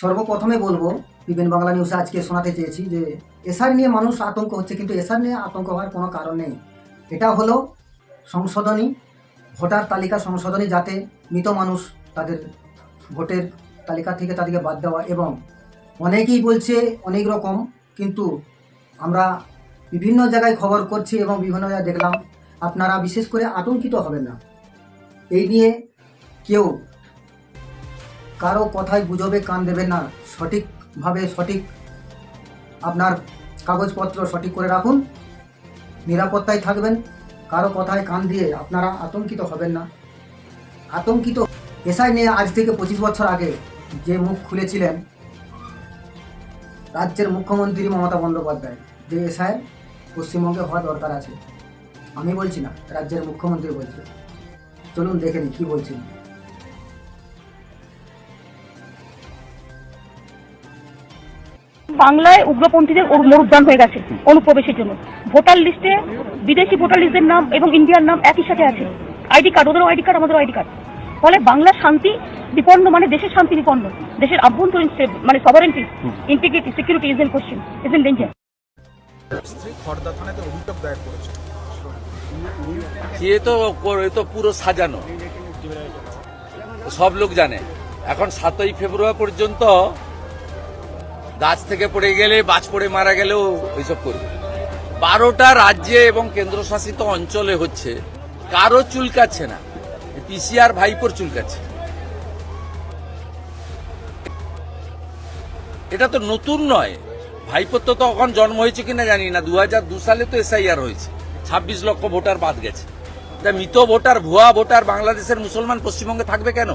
সর্বপ্রথমে বলব, বিপিন বাংলা নিউজে আজকে শোনাতে চেয়েছি যে এসআর নিয়ে মানুষ আতঙ্ক হচ্ছে, কিন্তু এসআর নিয়ে আতঙ্ক হওয়ার কোনো কারণ নেই। এটা হলো সংশোধনী, ভোটার তালিকা সংশোধনী যাতে মৃত মানুষ তাদের ভোটের তালিকা থেকে তাদেরকে বাদ দেওয়া এবং অনেকেই বলছে অনেক রকম, কিন্তু আমরা বিভিন্ন জায়গায় খবর করছি এবং বিভিন্ন জায়গায় দেখলাম, আপনারা বিশেষ করে আতঙ্কিত হবেন না। এই নিয়ে কেউ কারও কথায় গুজবে কান দেবেন না। সঠিকভাবে সঠিক আপনার কাগজপত্র সঠিক করে রাখুন। নিরাপত্তায় থাকবেন। কারও কথায় কান দিয়ে আপনারা আতঙ্কিত হবেন না। আতঙ্কিত এসআই নিয়ে আজ থেকে পঁচিশ বছর আগে যে মুখ খুলেছিলেন রাজ্যের মুখ্যমন্ত্রী মমতা বন্দ্যোপাধ্যায়, যে এসআই পশ্চিমবঙ্গে হওয়া দরকার আছে। আমি বলছি না, রাজ্যের মুখ্যমন্ত্রী বলছে। চলুন দেখে নিই কী বলছেন। বাংলায় উগ্রপন্থীদের মরুদ্যান হয়ে গেছে অনুপ্রবেশের জন্য। ভোটার লিস্টে বিদেশি ভোটার লিস্টের নাম এবং ইন্ডিয়ার নাম একই সাথে আছে। আইডি কার্ড, ওদেরও আইডি কার্ড, আমাদেরও আইডি কার্ড। ফলে বাংলার শান্তি বিপন্ন মানে দেশের শান্তি বিপন্ন, দেশের আভ্যন্তরীণ মানে sovereignty integrity security is in question is in danger তো তো পুরো সাজানো। সব লোক জানে। এখন সাতই ফেব্রুয়ারি পর্যন্ত গাছ থেকে পড়ে গেলে, বাজ পড়ে মারা গেলেও ওইসব করবে। বারোটা রাজ্যে এবং কেন্দ্রশাসিত অঞ্চলে হচ্ছে, কারও চুলকাচ্ছে না। পিসিআর ভাইপোর চুলকাচ্ছে। এটা তো নতুন নয়। ভাইপোর তো তখন জন্ম হয়েছে কিনা জানি না। দু সালে তো এসআইআর হয়েছে। ছাব্বিশ লক্ষ ভোটার বাদ গেছে। তা মৃত ভোটার, ভুয়া ভোটার বাংলাদেশের মুসলমান পশ্চিমবঙ্গে থাকবে কেন?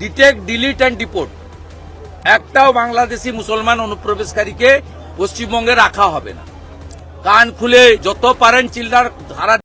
ডিটেক্ট, ডিলিট অ্যান্ড ডিপোর্ট একটাও বাংলাদেশি মুসলমান অনুপ্রবেশকারীকে পশ্চিমবঙ্গে রাখা হবে না। কান খুলে যত পারেন চিল্লার ধারা